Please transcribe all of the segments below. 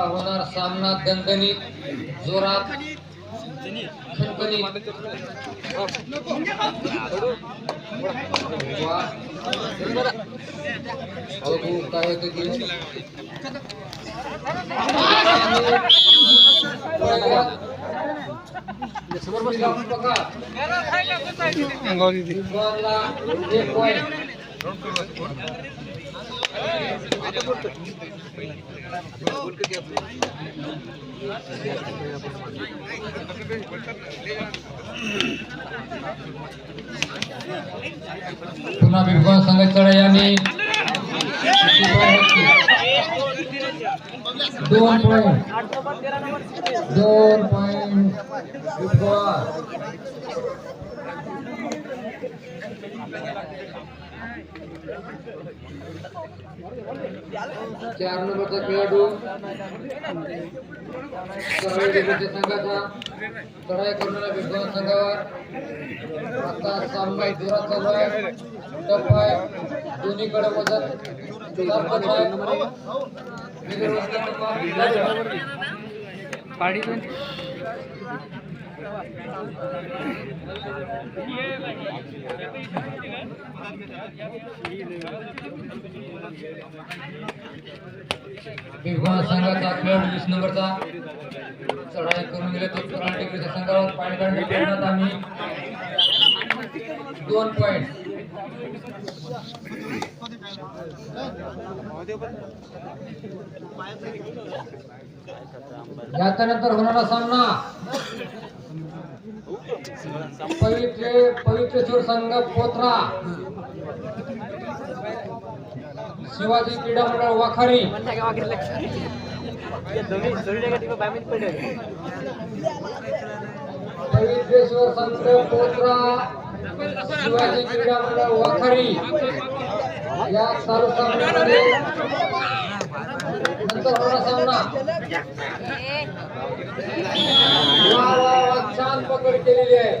आत्ता होणार सामना दणदणीत जोरात काय होतं ते. बघा. बॉलला एक point. पुन्हा विभाग संघाची चढाई आणि दोन पॉइंट दोन पॉइंट चार नंबरचा खेळाडू. संघाचा चढाई करणारा विद्वान संघावर. आता सामना जोरात चालू आहे. टप आहे. दोन्हीकडे वजन पाडी आहे. विभाग संघाचा खेळाडू वीस नंबरचा चढाई करून गेले तो पुन्हा टेकडीच्या संघावर पॉईंट काढण्याच्या प्रयत्नात आम्ही दोन पॉईंट याच्यानंतर होणारा सामना पवित्र पवित्रेश्वर संघ पोत्रा शिवाजी क्रीडा मंडळ वाखारी. पवित्रेश्वर संघ पोत्रा शिवाजी क्रीडा मंडळ वाखारी. या सर्व सामन्यामध्ये नंतर होणारा सामना. छान पकड केलेली आहे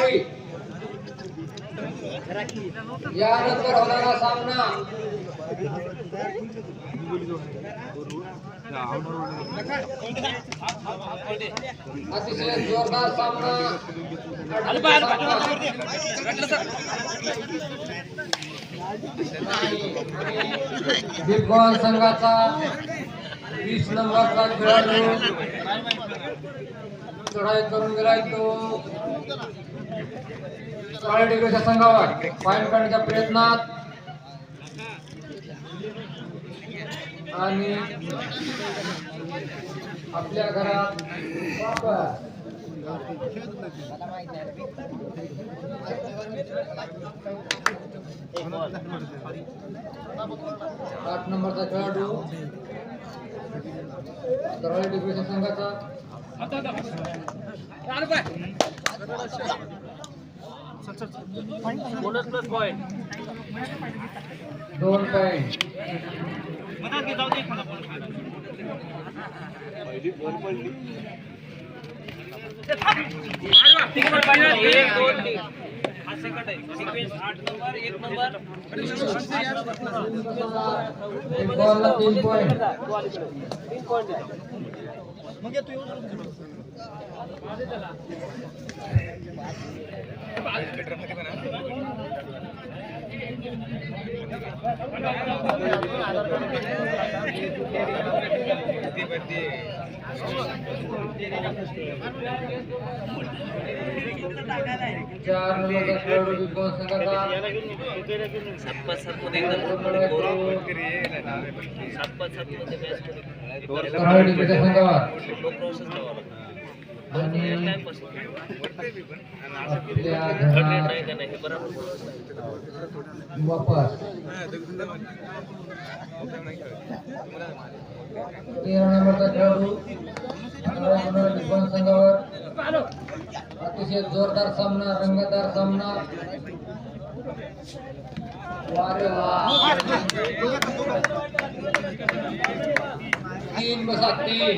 आणि यानंतर होणारा सामना. अतिशय जोरदार सामना. बिग संघाचा वीस नंबरचा खेळाडू. चढाई करून गेलाय तो. सोळा संघावर पॉईंट काढण्याच्या प्रयत्नात. आणि आपल्या घरात आठ नंबरचा खेळाडू. सोळा डिग्रीच्या संघाचा. दोन पॉईंट बॉलला तीन पॉईंट चार नंबरचा खेळाडू बिग बॉस संघाचा सोळा डिग्रीच्या संघावर आणि आपल्या घरात वापस तेरा नंबरचा खेळाडू वापर तेरा नंबरचा खेळाडू संघावर अतिशय जोरदार सामना रंगतदार सामना वारे वा तीन बसा तीन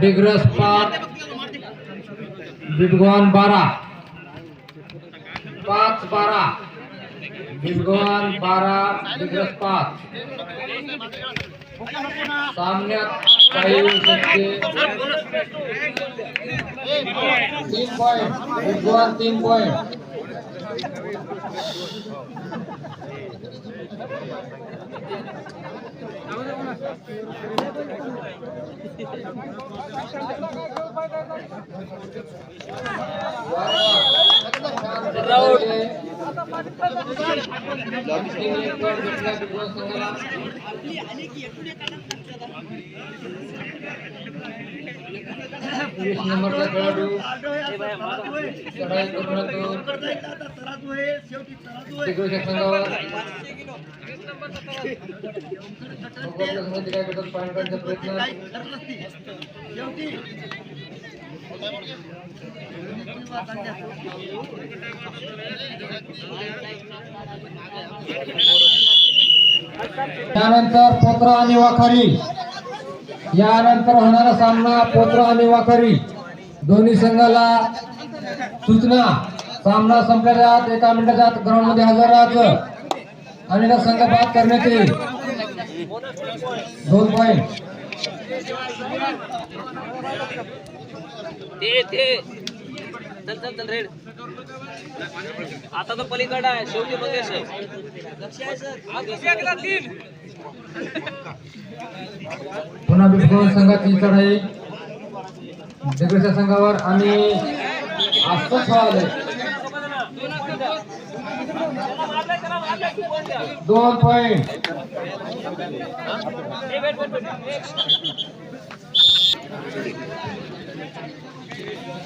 डिग्रस पाच विद्वान बारा। पाच बारा विद्वान बारा डिग्रस पाच सामन्यात काही होऊ शकते तीन पॉइंट विद्वान तीन पॉइंट वीस नंबरचा खेळाडू चढाई करून येतो तिकडच्या संघावर आपल्या संघाचे त्यानंतर पोत्रा आणि वाखारी. यानंतर होणारा सामना पोत्रा आणि वाखारी. दोन्ही संघाला सूचना. सामना संपल्याच्या आत एका मिनिटाच्या आत ग्राउंडमध्ये हजर राहायचं. आणि संघ बाद करण्यात येईल दोन पॉईंट ते ते. चल चल चल रेड. आता तो पलीकडे आहे. शेवटी बघेश तीन पुन्हा बिटकॉइन संघाची चढाई दगडच्या संघावर आणि आसपास आले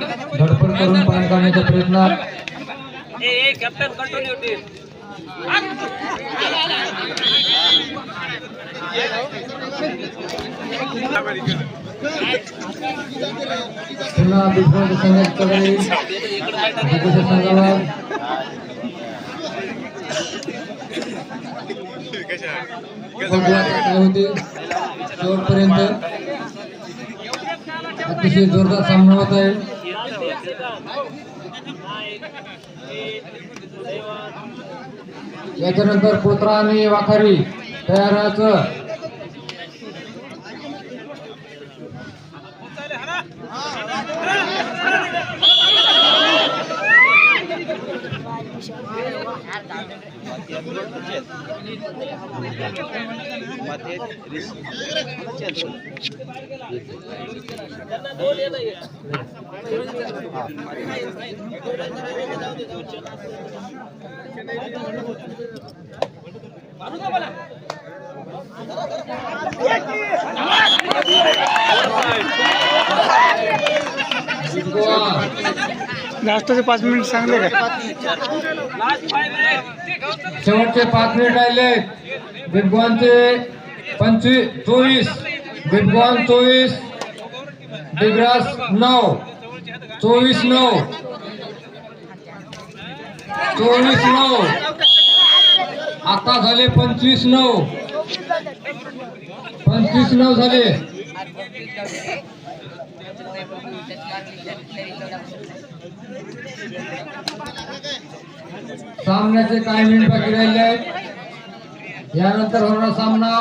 धडपड करून ए कॅप्टन कंटिन्युटी पुन्हा चढाई डिग्रसच्या संघावर. होते शेवटपर्यंत अतिशय जोरदार सामना होत आहे. याच्यानंतर पोत्रा आणि वाखारी तयार लास्टचे पाच मिनिट सांगले लास्ट मिनिट शेवटचे पाच मिनिट राहिले बिगबॉनचे पंचवीस चोवीस बिगबॉन चोवीस। डिग्रास नऊ चोवीस नऊ चोवीस नऊ. आता झाले पंचवीस नऊ. पंचवीस नऊ झाले. सामन्याचे काही मिनिट बाकी राहिले आहेत? यानंतर होणारा सामना.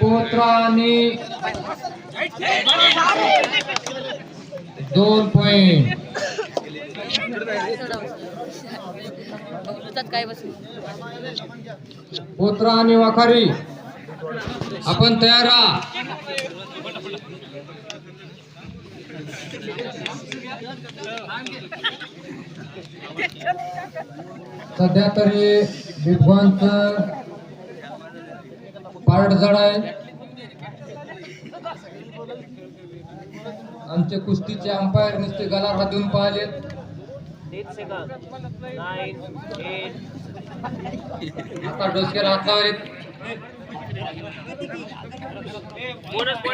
पोत्रा आणि दोन पॉइंट. पोत्रा आणि वाखारी आपण तयार राहा सध्या तरी विद्वांच पार्ट जड आहे. आमचे कुस्तीचे अंपायर नुसते गला हातून पाहिलेत आता डोसक्याला हात लावलेत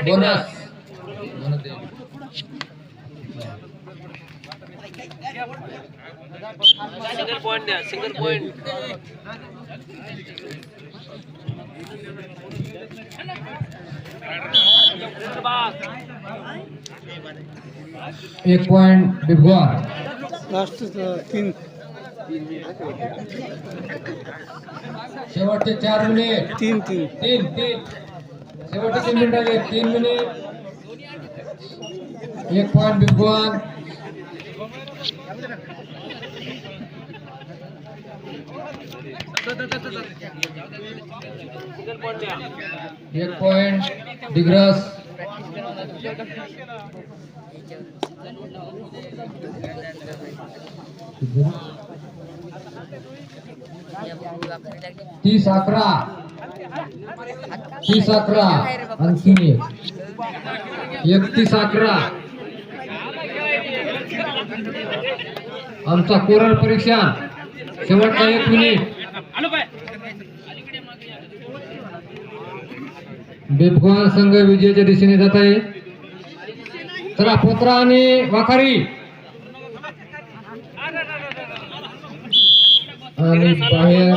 बोनस. सिंगल पॉईंट द्या सिंगल पॉईंट एक पॉइंट बिगवान लास्ट तीन. शेवटचे चार मिनिट तीन तीन. तीन तीन. शेवटचे तीन मिनिट आले. तीन मिनिट एक पॉइंट बिगवान सिंगल पॉईंट द्या एक पॉइंट डिग्रस तीस अकरा. तीस अकरा. आणखी एक. एकतीस अकरा. आमचा कोरल परीक्षा. शेवटचा एक मिनिट बेपगोन संघ विजयाच्या दिशेने जात आहे. चला पोत्रा आणि वाखारी. आणि बाहेर